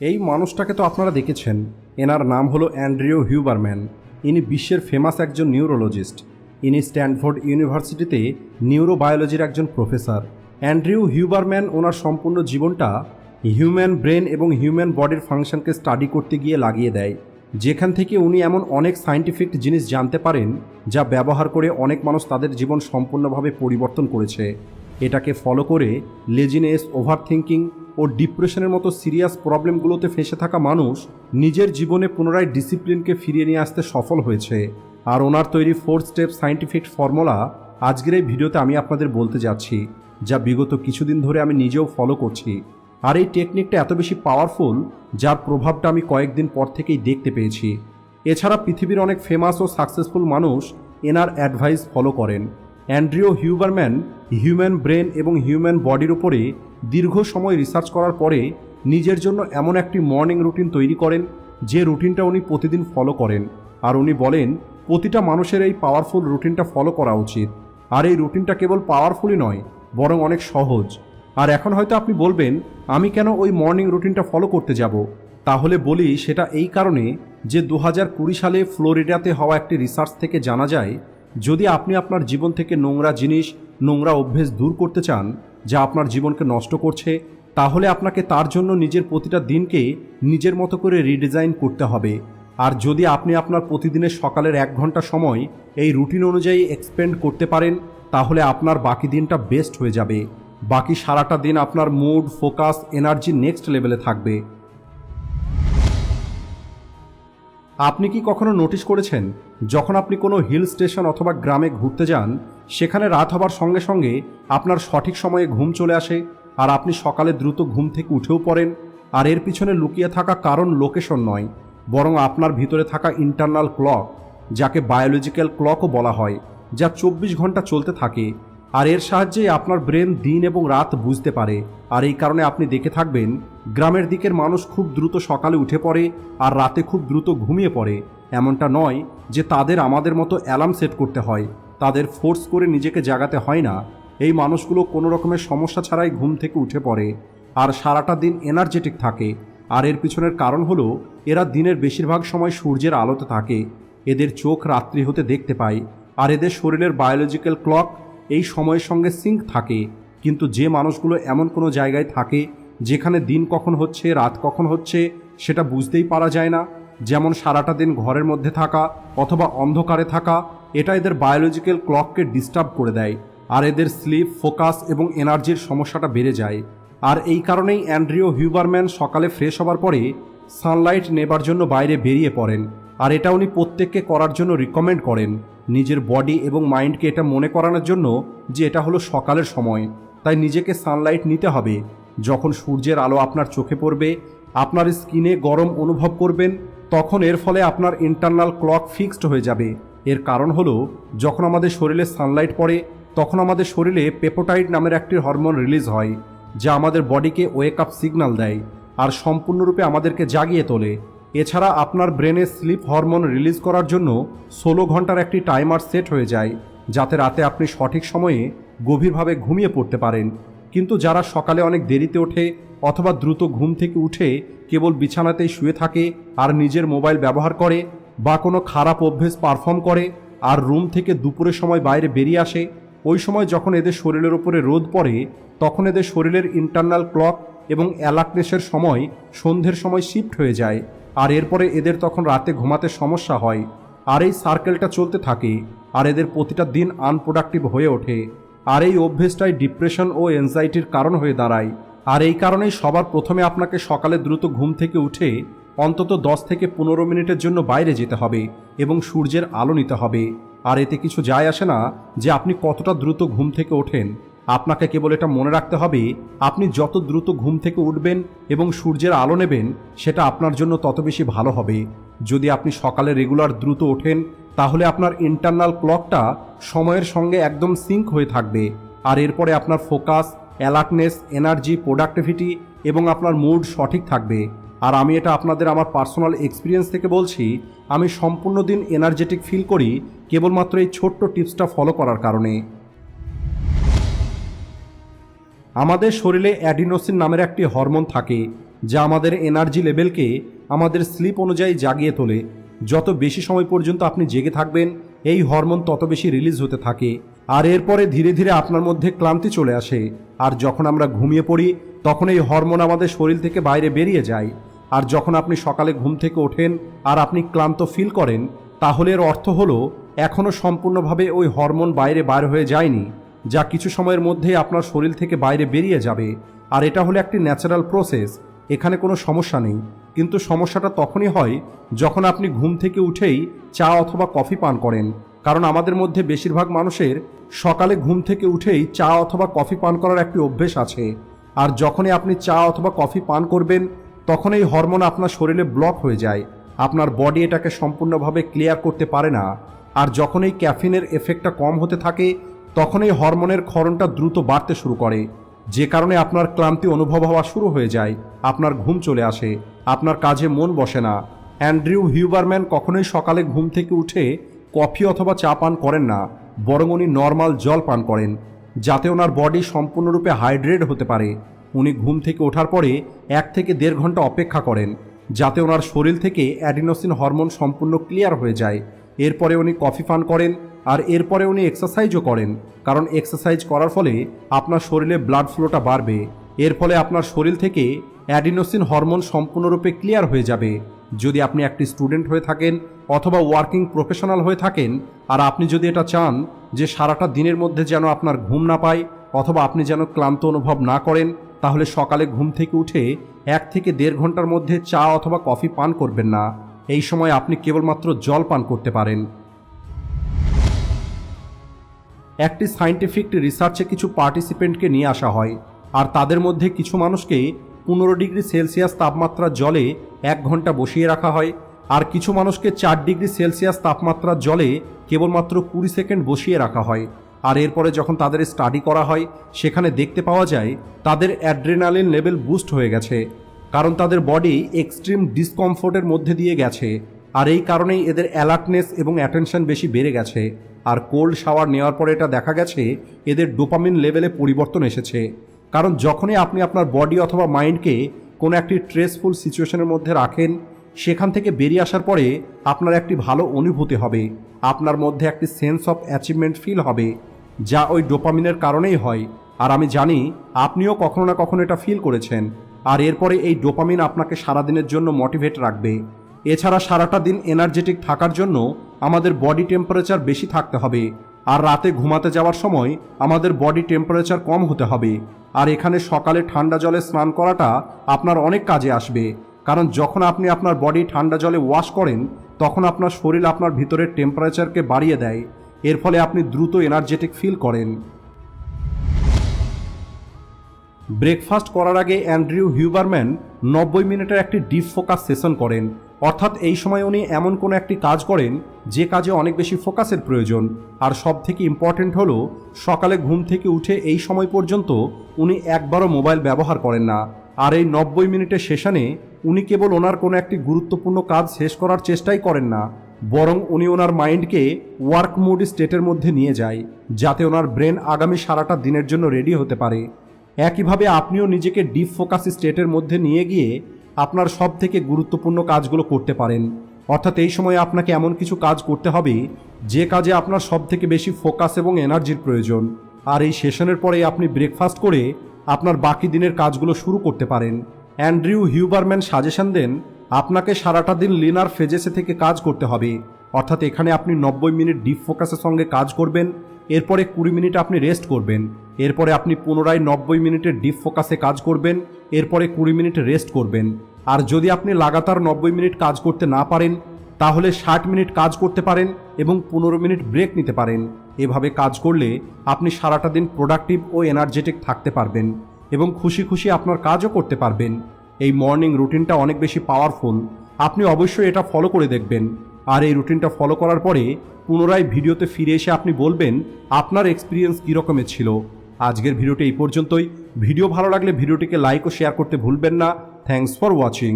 এই মানুষটাকে তো আপনারা দেখেছেন। এনার নাম হলো অ্যান্ড্রিও হিউবারম্যান। ইনি বিশ্বের ফেমাস একজন নিউরোলজিস্ট ইনি স্ট্যানফোর্ড ইউনিভার্সিটিতে নিউরোবায়োলজির একজন প্রফেসর অ্যান্ড্রিউ হিউবারম্যান ওনার সম্পূর্ণ জীবনটা হিউম্যান ব্রেন এবং হিউম্যান বডির ফাংশনকে স্টাডি করতে গিয়ে লাগিয়ে দেয়। যেখান থেকে উনি এমন অনেক সায়েন্টিফিক জিনিস জানতে পারেন, যা ব্যবহার করে অনেক মানুষ তাদের জীবন সম্পূর্ণভাবে পরিবর্তন করেছে। এটাকে ফলো করে লেজিনেস ওভার থিঙ্কিং ও ডিপ্রেশনের মতো সিরিয়াস প্রবলেমগুলোতে ফেসে থাকা মানুষ নিজের জীবনে পুনরায় ডিসিপ্লিনকে ফিরিয়ে নিয়ে আসতে সফল হয়েছে। আর ওনার তৈরি ফোর স্টেপ সায়েন্টিফিক ফর্মুলা আজকের এই ভিডিওতে আমি আপনাদের বলতে যাচ্ছি, যা বিগত কিছুদিন ধরে আমি নিজেও ফলো করছি। আর এই টেকনিকটা এত বেশি পাওয়ারফুল যার প্রভাবটা আমি কয়েকদিন পর থেকেই দেখতে পেয়েছি। এছাড়া পৃথিবীর অনেক ফেমাস ও সাকসেসফুল মানুষ এনার অ্যাডভাইস ফলো করেন। অ্যান্ড্রিও হিউবারম্যান, হিউম্যান ব্রেন এবং হিউম্যান বডির উপরে দীর্ঘ সময় রিসার্চ করার পরে নিজের জন্য এমন একটি মর্নিং রুটিন তৈরি করেন, যে রুটিনটা উনি প্রতিদিন ফলো করেন। আর উনি বলেন, প্রতিটা মানুষের এই পাওয়ারফুল রুটিনটা ফলো করা উচিত। আর এই রুটিনটা কেবল পাওয়ারফুলই নয়, বরং অনেক সহজ। আর এখন হয়তো আপনি বলবেন, আমি কেন ওই মর্নিং রুটিনটা ফলো করতে যাব? তাহলে বলি, সেটা এই কারণে যে দু হাজার কুড়ি সালে ফ্লোরিডাতে হওয়া একটি রিসার্চ থেকে জানা যায়, যদি আপনি আপনার জীবন থেকে নোংরা জিনিস, নোংরা অভ্যেস দূর করতে চান যা আপনার জীবনকে নষ্ট করছে, তাহলে আপনাকে তার জন্য নিজের প্রতিটা দিনকে নিজের মতো করে রিডিজাইন করতে হবে। আর যদি আপনি আপনার প্রতিদিনের সকালের এক ঘণ্টা সময় এই রুটিন অনুযায়ী এক্সপেন্ড করতে পারেন, তাহলে আপনার বাকি দিনটা বেস্ট হয়ে যাবে। বাকি সারাটা দিন আপনার মুড ফোকাস এনার্জি নেক্সট লেভেলে থাকবে। আপনি কি কখনো নোটিশ করেছেন, যখন আপনি কোনো হিল স্টেশন অথবা গ্রামে ঘুরতে যান সেখানে রাত হবার সঙ্গে সঙ্গে আপনার সঠিক সময়ে ঘুম চলে আসে আর আপনি সকালে দ্রুত ঘুম থেকে উঠেও পড়েন। আর এর পিছনে লুকিয়ে থাকা কারণ লোকেশন নয়, বরং আপনার ভিতরে থাকা ইন্টারনাল ক্লক যাকে বায়োলজিক্যাল ক্লকও বলা হয়, যা চব্বিশ ঘণ্টা চলতে থাকে। আর এর সাহায্যে আপনার ব্রেন দিন এবং রাত বুঝতে পারে। আর এই কারণে আপনি দেখে থাকবেন, গ্রামের দিকের মানুষ খুব দ্রুত সকালে উঠে পড়ে আর রাতে খুব দ্রুত ঘুমিয়ে পড়ে। এমনটা নয় যে তাদের আমাদের মতো অ্যালার্ম সেট করতে হয়। তাদের ফোর্স করে নিজেকে জাগাতে হয় না। এই মানুষগুলো কোনো রকমের সমস্যা ছাড়াই ঘুম থেকে উঠে পড়ে। আর সারাটা দিন এনার্জেটিক থাকে। আর এর পিছনের কারণ হলো, এরা দিনের বেশিরভাগ সময় সূর্যের আলোতে থাকে। এদের চোখ রাত্রি হতে দেখতে পায়। আর এদের শরীরের বায়োলজিক্যাল ক্লক এই সময়ের সঙ্গে সিঙ্ক থাকে। কিন্তু যে মানুষগুলো এমন কোনো জায়গায় থাকে, যেখানে দিন কখন হচ্ছে, রাত কখন হচ্ছে, সেটা বুঝতেই পারা যায় না। যেমন সারাটা দিন ঘরের মধ্যে থাকা অথবা অন্ধকারে থাকা, এটা এদের বায়োলজিক্যাল ক্লককে ডিস্টার্ব করে দেয়, আর এদের স্লিপ ফোকাস এবং এনার্জির সমস্যাটা বেড়ে যায়। আর এই কারণেই অ্যান্ড্রিও হিউবারম্যান সকালে ফ্রেশ হবার পরে সানলাইট নেবার জন্য বাইরে বেরিয়ে পড়েন, আর এটা উনি প্রত্যেককে করার জন্য রিকমেন্ড করেন। নিজের বডি এবং মাইন্ডকে এটা মনে করানোর জন্য যে এটা হলো সকালের সময়। তাই নিজেকে সানলাইট নিতে হবে। যখন সূর্যের আলো আপনার চোখে পড়বে, আপনার স্কিনে গরম অনুভব করবেন তখন এর ফলে আপনার ইন্টারনাল ক্লক ফিক্সড হয়ে যাবে। এর কারণ হলো, যখন আমাদের শরীরে সানলাইট পড়ে, তখন আমাদের শরীরে পেপোটাইড নামের একটি হরমোন রিলিজ হয়, যা আমাদের বডিকে ওয়েক আপ সিগন্যাল দেয় আর সম্পূর্ণরূপে আমাদেরকে জাগিয়ে তোলে। এছাড়া আপনার ব্রেনে স্লিপ হরমোন রিলিজ করার জন্য ষোলো ঘণ্টার একটি টাইমার সেট হয়ে যায়, যাতে রাতে আপনি সঠিক সময়ে গভীরভাবে ঘুমিয়ে পড়তে পারেন। কিন্তু যারা সকালে অনেক দেরিতে ওঠে অথবা দ্রুত ঘুম থেকে উঠে কেবল বিছানাতেই শুয়ে থাকে আর নিজের মোবাইল ব্যবহার করে বা কোনো খারাপ অভ্যেস পারফর্ম করে আর রুম থেকে দুপুরের সময় বাইরে বেরিয়ে আসে, ওই সময় যখন এদের শরীরের উপরে রোদ পড়ে, তখন এদের শরীরের ইন্টারনাল ক্লক এবং অ্যালাকনেসের সময় সন্ধ্যের সময় শিফট হয়ে যায় আর এরপরে এদের তখন রাতে ঘুমাতে সমস্যা হয়। আর এই সার্কেলটা চলতে থাকে আর এদের প্রতিটা দিন আনপ্রোডাক্টিভ হয়ে ওঠে। আর এই অভ্যেসটাই ডিপ্রেশন ও এনজাইটির কারণ হয়ে দাঁড়ায়। আর এই কারণেই সবার প্রথমে আপনাকে সকালে দ্রুত ঘুম থেকে উঠে অন্তত দশ থেকে পনেরো মিনিটের জন্য বাইরে যেতে হবে এবং সূর্যের আলো নিতে হবে। আর এতে কিছু যায় আসে না যে আপনি কতটা দ্রুত ঘুম থেকে ওঠেন। আপনাকে কেবল এটা মনে রাখতে হবে, আপনি যত দ্রুত ঘুম থেকে উঠবেন এবং সূর্যের আলো নেবেন, সেটা আপনার জন্য তত বেশি ভালো হবে। যদি আপনি সকালে রেগুলার দ্রুত ওঠেন তাহলে আপনার ইন্টারনাল ক্লকটা সময়ের সঙ্গে একদম সিঙ্ক হয়ে থাকবে। আর এরপরে আপনার ফোকাস অ্যালার্টনেস এনার্জি প্রোডাক্টিভিটি এবং আপনার মুড সঠিক থাকবে। আর আমি এটা আপনাদের আমার পার্সোনাল এক্সপিরিয়েন্স থেকে বলছি, আমি সম্পূর্ণ দিন এনার্জেটিক ফিল করি, কেবলমাত্র এই ছোট্ট টিপসটা ফলো করার কারণে। আমাদের শরীরে অ্যাডিনোসিন নামের একটি হরমোন থাকে, যা আমাদের এনার্জি লেভেলকে আমাদের স্লিপ অনুযায়ী জাগিয়ে তোলে। যত বেশি সময় পর্যন্ত আপনি জেগে থাকবেন, এই হরমোন তত বেশি রিলিজ হতে থাকে। আর এরপরে ধীরে ধীরে আপনার মধ্যে ক্লান্তি চলে আসে। আর যখন আমরা ঘুমিয়ে পড়ি, তখন এই হরমোন আমাদের শরীর থেকে বাইরে বেরিয়ে যায়। আর যখন আপনি সকালে ঘুম থেকে ওঠেন আর আপনি ক্লান্ত ফিল করেন, তাহলে এর অর্থ হলো এখনও সম্পূর্ণভাবে ওই হরমোন বাইরে বার হয়ে যায়নি, যা কিছু সময়ের মধ্যেই আপনার শরীর থেকে বাইরে বেরিয়ে যাবে। আর এটা হলো একটি ন্যাচারাল প্রসেস এখানে কোনো সমস্যা নেই। কিন্তু সমস্যাটা তখনই হয় যখন আপনি ঘুম থেকে উঠেই চা অথবা কফি পান করেন, কারণ আমাদের মধ্যে বেশিরভাগ মানুষের সকালে ঘুম থেকে উঠেই চা অথবা কফি পান করার একটি অভ্যেস আছে। আর যখনই আপনি চা অথবা কফি পান করবেন, তখন এই হরমোন আপনার শরীরে ব্লক হয়ে যায়, আপনার বডি এটাকে সম্পূর্ণভাবে ক্লিয়ার করতে পারে না। আর যখন এই ক্যাফিনের এফেক্টটা কম হতে থাকে, তখন এই হরমোনের ক্ষরণটা দ্রুত বাড়তে শুরু করে। যে কারণে আপনার ক্লান্তি অনুভব হওয়া শুরু হয়ে যায়, আপনার ঘুম চলে আসে। আপনার কাজে মন বসে না। অ্যান্ড্রিউ হিউবারম্যান কখনোই সকালে ঘুম থেকে উঠে কফি অথবা চা পান করেন না, বরং উনি নর্মাল জল পান করেন, যাতে ওনার বডি সম্পূর্ণরূপে হাইড্রেট হতে পারে। উনি ঘুম থেকে ওঠার পরে এক থেকে দেড় ঘণ্টা অপেক্ষা করেন, যাতে ওনার শরীর থেকে অ্যাডিনোসিন হরমোন সম্পূর্ণ ক্লিয়ার হয়ে যায়। এরপরে উনি কফি পান করেন, আর এরপরে উনি এক্সারসাইজও করেন, কারণ এক্সারসাইজ করার ফলে আপনার শরীরে ব্লাড ফ্লোটা বাড়বে। এর ফলে আপনার শরীর থেকে অ্যাডিনোসিন হরমোন সম্পূর্ণরূপে ক্লিয়ার হয়ে যাবে। যদি আপনি একটি স্টুডেন্ট হয়ে থাকেন অথবা ওয়ার্কিং প্রফেশনাল হয়ে থাকেন, আর আপনি যদি এটা চান যে সারাটা দিনের মধ্যে যেন আপনার ঘুম না পায় অথবা আপনি যেন ক্লান্ত অনুভব না করেন, তাহলে সকালে ঘুম থেকে উঠে এক থেকে দেড় ঘণ্টার মধ্যে চা অথবা কফি পান করবেন না। এই সময় আপনি কেবলমাত্র জল পান করতে পারেন। একটি সায়েন্টিফিক রিসার্চে কিছু পার্টিসিপেন্টকে নিয়ে আসা হয়, আর তাদের মধ্যে কিছু মানুষকে পনেরো ডিগ্রি সেলসিয়াস তাপমাত্রার জলে এক ঘণ্টা বসিয়ে রাখা হয়, আর কিছু মানুষকে চার ডিগ্রি সেলসিয়াস তাপমাত্রার জলে কেবলমাত্র কুড়ি সেকেন্ড বসিয়ে রাখা হয়। আর এরপরে যখন তাদের স্টাডি করা হয়, সেখানে দেখতে পাওয়া যায়, তাদের অ্যাড্রেনালিন লেভেল বুস্ট হয়ে গেছে। কারণ তাদের বডি এক্সট্রিম ডিসকমফোর্টের মধ্যে দিয়ে গেছে, আর এই কারণেই এদের অ্যালার্টনেস এবং অ্যাটেনশন বেশি বেড়ে গেছে। আর কোল্ড শাওয়ার নেওয়ার পরে এটা দেখা গেছে, এদের ডোপামিন লেভেলে পরিবর্তন এসেছে। কারণ যখনই আপনি আপনার বডি অথবা মাইন্ডকে কোনো একটি স্ট্রেসফুল সিচুয়েশনের মধ্যে রাখেন, সেখান থেকে বেরিয়ে আসার পরে আপনার একটি ভালো অনুভূতি হবে। আপনার মধ্যে একটি সেন্স অফ অ্যাচিভমেন্ট ফিল হবে, যা ওই ডোপামিনের কারণেই হয়। আর আমি জানি, আপনিও কখনো না কখনো এটা ফিল করেছেন। আর এরপরে এই ডোপামিন আপনাকে সারাদিনের জন্য মোটিভেট রাখবে। এছাড়া সারাটা দিন এনার্জেটিক থাকার জন্য আমাদের বডি টেম্পারেচার বেশি থাকতে হবে। আর রাতে ঘুমাতে যাওয়ার সময় আমাদের বডি টেম্পারেচার কম হতে হবে। আর এখানে সকালে ঠান্ডা জলে স্নান করাটা আপনার অনেক কাজে আসবে। কারণ যখন আপনি আপনার বডি ঠান্ডা জলে ওয়াশ করেন, তখন আপনার শরীর আপনার ভিতরের টেম্পারেচারকে বাড়িয়ে দেয়। এর ফলে আপনি দ্রুত এনার্জেটিক ফিল করেন। ব্রেকফাস্ট করার আগে অ্যান্ড্রিউ হিউবারম্যান নব্বই মিনিটের একটি ডিপ ফোকাস সেশন করেন। অর্থাৎ এই সময় উনি এমন কোনো একটি কাজ করেন যে কাজে অনেক বেশি ফোকাসের প্রয়োজন। আর সব থেকে ইম্পর্টেন্ট হলো, সকালে ঘুম থেকে উঠে এই সময় পর্যন্ত উনি একবারও মোবাইল ব্যবহার করেন না। আর এই নব্বই মিনিটের সেশনে উনি কেবল ওনার কোনো একটি গুরুত্বপূর্ণ কাজ শেষ করার চেষ্টাই করেন না, বরং উনি ওনার মাইন্ডকে ওয়ার্ক মুড স্টেটের মধ্যে নিয়ে যায়, যাতে ওনার ব্রেন আগামী সারাটা দিনের জন্য রেডি হতে পারে। একইভাবে আপনিও নিজেকে ডিপ ফোকাস স্টেটের মধ্যে নিয়ে গিয়ে আপনার সব থেকে গুরুত্বপূর্ণ কাজগুলো করতে পারেন। অর্থাৎ এই সময় আপনাকে এমন কিছু কাজ করতে হবে, যে কাজে আপনার সব থেকে বেশি ফোকাস এবং এনার্জির প্রয়োজন। আর এই সেশনের পরে আপনি ব্রেকফাস্ট করে আপনার বাকি দিনের কাজগুলো শুরু করতে পারেন। অ্যান্ড্রিউ হিউবারম্যান সাজেশন দেন, আপনাকে সারাটা দিন লিনার ফেজেসে থেকে কাজ করতে হবে। অর্থাৎ এখানে আপনি নব্বই মিনিট ডিপ ফোকাসের সঙ্গে কাজ করবেন, এরপরে কুড়ি মিনিট আপনি রেস্ট করবেন। এরপরে আপনি পুনরায় নব্বই মিনিটের ডিপ ফোকাসে কাজ করবেন, এরপরে কুড়ি মিনিট রেস্ট করবেন। আর যদি আপনি লাগাতার নব্বই মিনিট কাজ করতে না পারেন, তাহলে ষাট মিনিট কাজ করতে পারেন এবং পনেরো মিনিট ব্রেক নিতে পারেন। এভাবে কাজ করলে আপনি সারাটা দিন প্রোডাক্টিভ ও এনার্জেটিক থাকতে পারবেন এবং খুশি খুশি আপনার কাজও করতে পারবেন। এই মর্নিং রুটিনটা অনেক বেশি পাওয়ারফুল আপনি অবশ্যই এটা ফলো করে দেখবেন। আর এই রুটিনটা ফলো করার পরে পুনরায় ভিডিওতে ফিরে এসে আপনি বলবেন, আপনার এক্সপিরিয়েন্স কীরকমের ছিল? আজকের ভিডিওটি এই পর্যন্তই। ভিডিও ভালো লাগলে ভিডিওটিকে লাইক ও শেয়ার করতে ভুলবেন না। Thanks for watching